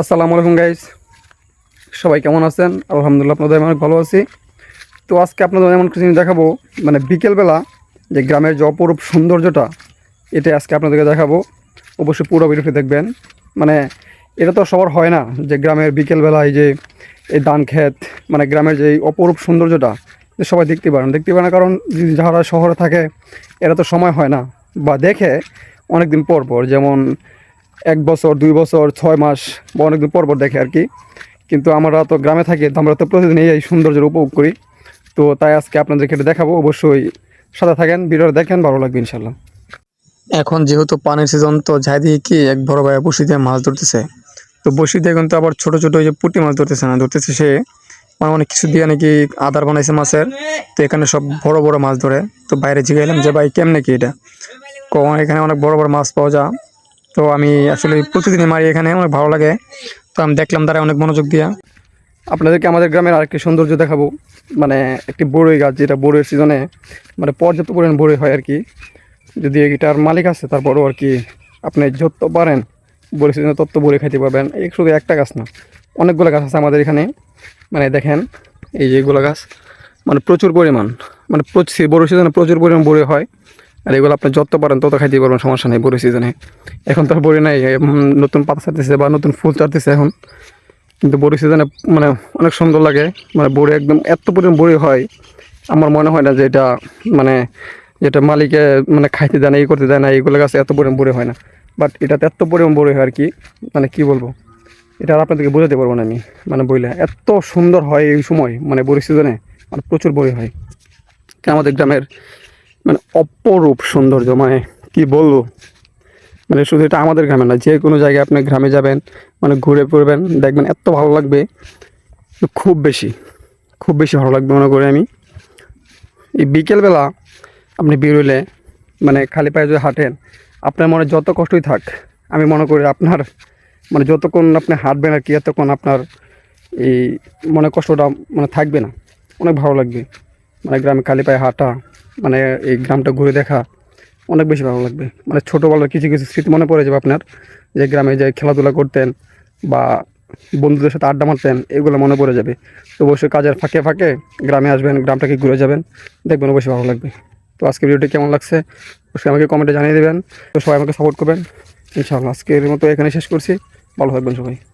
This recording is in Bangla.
আসসালামু আলাইকুম গাইজ সবাই কেমন আছেন? আলহামদুলিল্লাহ, আপনাদের আমি অনেক ভালো আছি। তো আজকে আপনাদের এমন কিছু জিনিস দেখাবো মানে বিকেলবেলা যে গ্রামের যে অপরূপ সৌন্দর্যটা এটা আজকে আপনাদেরকে দেখাবো। অবশ্যই পুরো ভিডিওটি দেখবেন। মানে এটা তো সবার হয় না যে গ্রামের বিকেলবেলায় যে এই ধান ক্ষেত মানে গ্রামের যে অপরূপ সৌন্দর্যটা সবাই দেখতে পারেন। দেখতে পারে না, কারণ যারা শহরে থাকে, এরা তো সময় হয় না। বা দেখে অনেক দিন পর পর, যেমন এক বছর, দুই বছর, ছয় মাস বা অনেকদিন পর পর দেখে আর কি। কিন্তু আমরা তো গ্রামে থাকি, তো আমরা তো প্রতিদিন এই সৌন্দর্যের উপভোগ করি। তো তাই আজকে আপনাদেরকে এটা দেখাবো। অবশ্যই সাদা থাকেন, ভিডিওটা দেখেন, ভালো লাগবে ইনশাল্লাহ এখন যেহেতু পানির সিজন, তো যাই দিয়ে কি এক বড় বসি দিয়ে মাছ ধরতেছে। তো বসি দিয়ে কিন্তু আবার ছোট ছোট ওই যে পুঁটি মাছ ধরতেছে না, ধরতেছে সে। মানে অনেক কিছু দিয়ে নাকি আদার বানাইছে মাছের। তো এখানে সব বড় বড় মাছ ধরে। তো বাইরে জিগাইলাম যে, ভাই, কেমনে কি এটা? কখন এখানে অনেক বড় বড় মাছ পাওয়া যায় তো আমি আসলে প্রতিদিনই মারি এখানে, অনেক ভালো লাগে। তো আমি দেখলাম তারা অনেক মনোযোগ দিয়া। আপনাদেরকে আমাদের গ্রামের আরেকটি সৌন্দর্য দেখাবো। মানে একটি বড়ই গাছ, যেটা বড়ের সিজনে মানে পর্যাপ্ত পরিমাণ বড়ই হয় আর কি। যদি এটার মালিক আছে, তারপরও আর কি আপনি যত পারেন বড়ি সিজনে তত বড়ি খাইতে পারবেন। এই শুধু একটা গাছ না, অনেকগুলো গাছ আছে আমাদের এখানে। মানে দেখেন, এই যে গাছ মানে প্রচুর পরিমাণ মানে বড় সিজনে প্রচুর পরিমাণ বড়ি হয়। আর এগুলো আপনি যত পারেন তত খাইতে পারবেন, সমস্যা নেই, বড়ি সিজনে এখন তো বড়ি নাই নতুন পাতা ছাড়তেছে বা নতুন ফুল ছাড়তেছে এখন। কিন্তু বড়ি সিজনে মানে অনেক সুন্দর লাগে মানে বড়ি একদম এত পরিমাণ বড়ি হয়। আমার মনে হয় না যে এটা মানে যেটা মালিকে মানে খাইতে দেয় না এই করতে দেয় না এইগুলো গাছে এত পরিমাণ বড়ি হয় না। বাট এটাতে এত পরিমাণ বড়ি হয় আর কি মানে কি বলব? এটা আর আপনাদেরকে বোঝাতে পারব না আমি মানে বইলে। এত সুন্দর হয় এই সময় মানে বড়ি সিজনে মানে প্রচুর বড়ি হয়। আমাদের গ্রামের মানে অপরূপ সৌন্দর্য মানে কি বলব? মানে শুধু এটা আমাদের গ্রামে না, যে কোনো জায়গায় আপনি গ্রামে যাবেন মানে ঘুরে পড়বেন দেখবেন এত ভালো লাগবে, খুব বেশি খুব বেশি ভালো লাগবে মনে করি আমি। এই বিকেলবেলা আপনি বেরোলে মানে খালি পায়ে যদি হাঁটেন, আপনার মনে যত কষ্টই থাক, আমি মনে করি আপনার মানে যতক্ষণ আপনি হাঁটবেন আর কি, এতক্ষণ আপনার এই মনে কষ্টটা মানে থাকবে না, অনেক ভালো লাগবে। মানে গ্রামে খালি পায়ে হাঁটা মানে এই গ্রামটা ঘুরে দেখা অনেক বেশি ভালো লাগবে। মানে ছোটোবেলার কিছু কিছু স্মৃতি মনে পড়ে যাবে আপনার। যে গ্রামে যে খেলাধুলা করতেন বা বন্ধুদের সাথে আড্ডা মারতেন, এগুলো মনে পড়ে যাবে। তো অবশ্যই কাজের ফাঁকে ফাঁকে গ্রামে আসবেন, গ্রামটাকে ঘুরে যাবেন, দেখবেন অবশ্যই ভালো লাগবে। তো আজকে ভিডিওটি কেমন লাগছে? অবশ্যই আমাকে কমেন্টে জানিয়ে দেবেন। তো সবাই আমাকে সাপোর্ট করবেন। ইনশাআল্লাহ আজকের মতো এখানে শেষ করছি। ভালো থাকবেন সবাই।